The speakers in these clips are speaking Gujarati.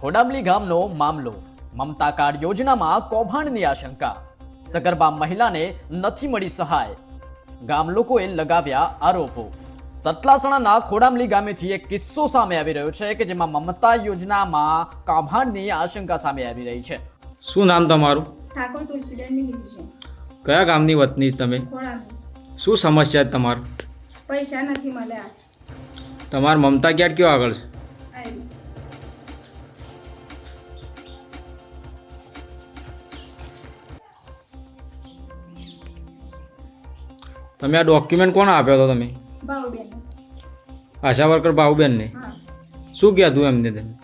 ખોડામલી ગામનો મામલો. મમતા કાર્ડ યોજનામાં કૌભાંડની આશંકા. સગર્ભા મહિલાને નથી મળી સહાય. ગામ લોકોએ લગાવ્યા આરોપો. સતલાસણાના ખોડામલી ગામેથી એક કિસ્સો સામે આવી રહ્યો છે કે જેમાં મમતા યોજનામાં કૌભાંડની આશંકા સામે આવી રહી છે. શું નામ તમારું? ઠાકોર તુલસીબેન છે કયા ગામની વતની તમે? શું સમસ્યા છે તમારું? પૈસા નથી મળ્યા. તમારા મમતા ક્યાર કયો આગળ છે? તમે આ ડોક્યુમેન્ટ કોણ આપ્યો હતો તમે? આશા વર્કર બાહુબેનને હા. શું તું એમને તમે?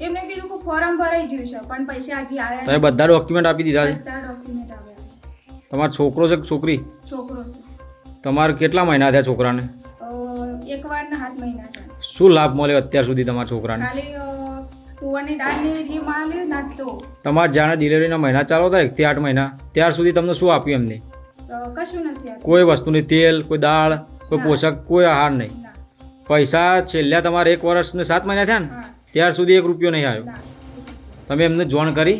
એમને કીધું કે ફોર્મ ભરાઈ ગયું છે પણ પૈસા હજી આવ્યા તમે બધા ડોક્યુમેન્ટ આપી દીધા છે? બધા ડોક્યુમેન્ટ આવ્યા છે. તમારો છોકરો છે કે છોકરી? છોકરો છે. તમારે કેટલા મહિના થયા છોકરાને? એક વાર ના હાથ મહિના છે શું લાભ મળ્યો અત્યાર સુધી તમારા છોકરાને? તુવરની દાળની મળ્યો નાસ્તો. તમારે જાણે ડિલિવરીના મહિના ચાલો હતા એકથી આઠ મહિના. ત્યાર સુધી તમને શું આપ્યું એમને? કશું નથી કોઈ વસ્તુની તેલ કોઈ દાળ કોઈ. પોષક કોઈ આહાર નહીં. પૈસા છેલ્લા તમારે એક વર્ષને સાત મહિના થયા ને ત્યાર સુધી એક રૂપિયો નહીં આવ્યો. તમે એમને જોણ કરી?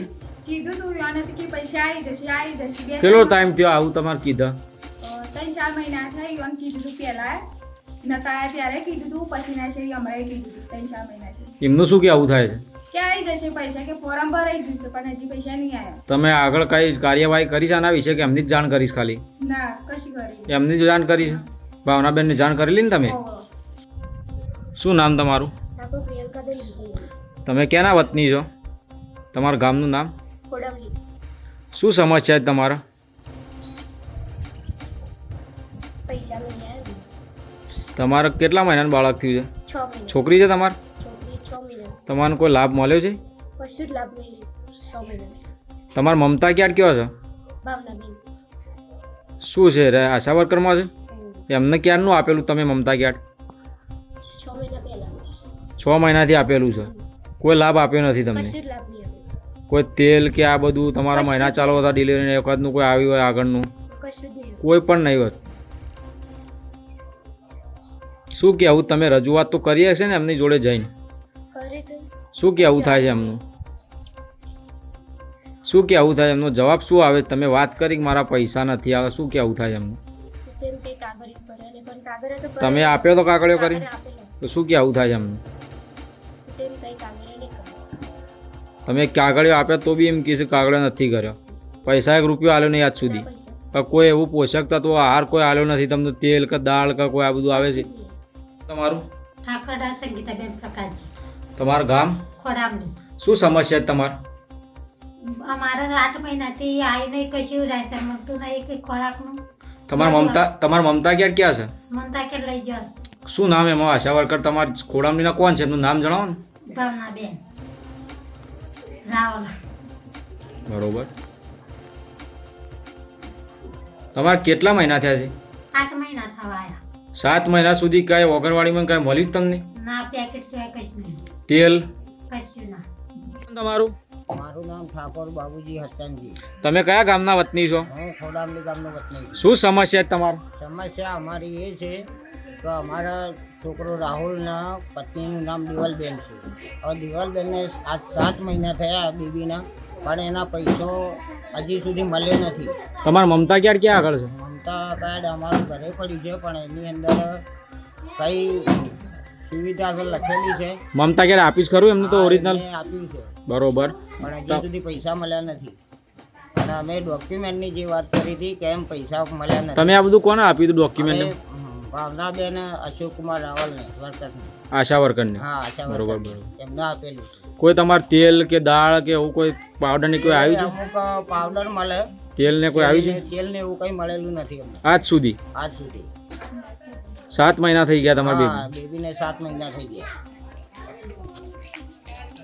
કીધું તું કે પૈસા આવી જશે આવી જશે કેટલો ટાઈમ થયો આવું તમારે કીધા? ત્રણ ચાર મહિના થઈ ગયો કીધું તું પહેલા નતા ત્યારે કીધું પછી ના છે હમણાં કીધું ત્રણ ચાર મહિના છે. એમનું શું કે આવું થાય છે? કે આવી જશે પૈસા કે ફોર્મ ભરાઈ ગયું છે પણ હજી પૈસા નહીં આવ્યા. તમે આગળ કઈ કાર્યવાહી કરી છે આના વિશે કે એમની જ જાણ કરીશ ખાલી? ના કશી કરી એમની જ જાણ કરી છે? ભાવનાબેનની જાણ કરી ને તમે? શું નામ તમારું? તમે ક્યાંના વતની છો? તમારા ગામનું નામ? શું સમસ્યા છે તમારા? પૈસા નહીં આવ્યા. તમારે કેટલા મહિનાનું બાળક થયું છે? છોકરી છે તમારે છોકરી છ મહિના તમારો કોઈ લાભ મળ્યો છે? કશું જ લાભ નહીં. તમારા મમતા ક્યાં કયો છે? શું છે રે? આશા વર્કરમાં છે? એમને ક્યારનું આપેલું તમે મમતા ક્યાં છ મહિનાથી આપેલું છે. કોઈ લાભ આપ્યો નથી તમને? કોઈ તેલ કે આ બધું તમારા મહિના ચાલુ હતા ડિલિવરીને એક વખતનું કોઈ આવ્યું હોય આગળનું? કોઈ પણ નહીં હોત. શું કહેવું? તમે રજૂઆત તો કરી હશે ને એમની જોડે જઈને? શું કહેવું થાય છે એમનું? શું કહેવું થાય એમનો જવાબ શું આવે? તમે વાત કરી કે મારા પૈસા નથી આવે શું કહેવું થાય એમનું? તેમ આપ્યો તો કાગળિયો કરી તો શું કહેવું થાય એમનું? તેમ કાગળિયો આપ્યો તો બી એમ કહેશે કાગળિયો નથી કર્યો. પૈસા એક રૂપિયો આલ્યો નહીં આજ સુધી. કોઈ એવું પોષક તત્વ આહાર કોઈ આલ્યો નથી? તમને તેલ કે દાળ કે કોઈ આ બધું આવે છે? તમારું? ઠાકરડા સંગીતાબેન પ્રકાશજી. તમારું ગામ? ખોડામણી શું સમસ્યા તમારે? અમારે આઠ મહિનાથી આવીને કશું રાશન મળતું નહીં કે ખોરાકનું. તમારા મમતા તમારા મમતા ક્યાં ક્યાં છે? મમતા કે લઈ જશે શું નામ એમાં? આશા વર્કર તમારા ખોડામણીના કોણ છે? એમનું નામ જણાવો ને ભાવના બેન રાવલ. બરોબર. તમારે કેટલા મહિના થયા છે? આઠ મહિના થવાયા સાત મહિના સુધી કાંઈ વગરવાડીમાં કાંઈ મળ્યું જ તમને? ના પેકેટ સિવાય કશું નહીં. તેલ? તમારું? મારું નામ ઠાકોર બાબુજી હસનજી તમે કયા ગામના વતની છો? હું ખોડામલી ગામનો વતની છું. શું સમસ્યા તમારું? સમસ્યા અમારી એ છે કે અમારા છોકરો રાહુલના પત્નીનું નામ દિવાલબેન છે. હવે દિવાલબેનને આજ સાત મહિના થયા બીબીના પણ એના પૈસો હજી સુધી મળ્યો નથી. તમારા મમતા ક્યાં ક્યાં આગળ છે? મમતા કાર્ડ અમારું ઘરે પડ્યું છે પણ એની અંદર કઈ સુવિધા આગળ લખેલી છે. મમતા ક્યારે આપીશ ખરું? એમને તો ઓરિજિનલ આપ્યું છે. બરોબર. પણ હજી સુધી પૈસા મળ્યા નથી. અને અમે ડોક્યુમેન્ટની જે વાત કરી હતી કે એમ પૈસા મળ્યા નથી. તમે આ બધું કોને આપ્યું હતું ડોક્યુમેન્ટ ભાવનાબેન અશોકકુમાર રાવલને વર્કરને આશા વર્કરને. હા આશા બરોબર, બરોબર. એમને આપેલું કોઈ તમારે તેલ કે દાળ કે એવું કોઈ પાવડરની કોઈ આવ્યું છે? અમુક પાવડર મળે. તેલ ને કોઈ આવ્યું છે? તેલ ને એવું કઈ મળેલું નથી આજ સુધી? આજ સુધી. સાત મહિના થઈ ગયા તમારી બેબી બેબીને? સાત મહિના થઈ ગયા.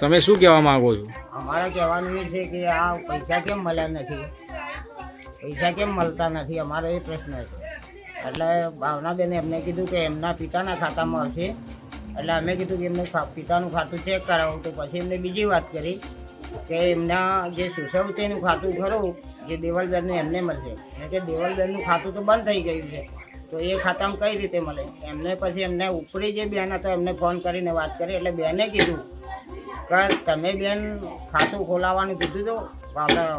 તમે શું કહેવા માંગો છો? અમારે કહેવાનું એ છે કે આ પૈસા કેમ મળ્યા નથી? પૈસા કેમ મળતા નથી? અમારો એ પ્રશ્ન છે. એટલે ભાવનાબેને એમને કીધું કે એમના પિતાના ખાતામાં હશે. એટલે અમે કીધું કે એમને પિતાનું ખાતું ચેક કરાવું. તો પછી એમને બીજી વાત કરી કે એમના જે સુસવતીનું ખાતું ખરું જે દેવલબેનનું એમને મળશે. એટલે કે દેવલબેનનું ખાતું તો બંધ થઈ ગયું છે. તો એ ખાતામાં કઈ રીતે મળે? એમને પછી એમને ઉપરી જે બેન હતો, એમને ફોન કરીને વાત કરી. એટલે બેને કીધું કે તમે બેન ખાતું ખોલાવવાનું કીધું તો ભાવના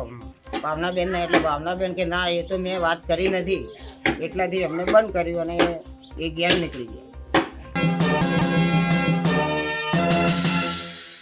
ભાવનાબેનને એટલે ભાવનાબેન કે ના, એ તો મેં વાત કરી નથી. એટલાથી અમને બંધ કર્યું અને એ ગેર નીકળી ગયા.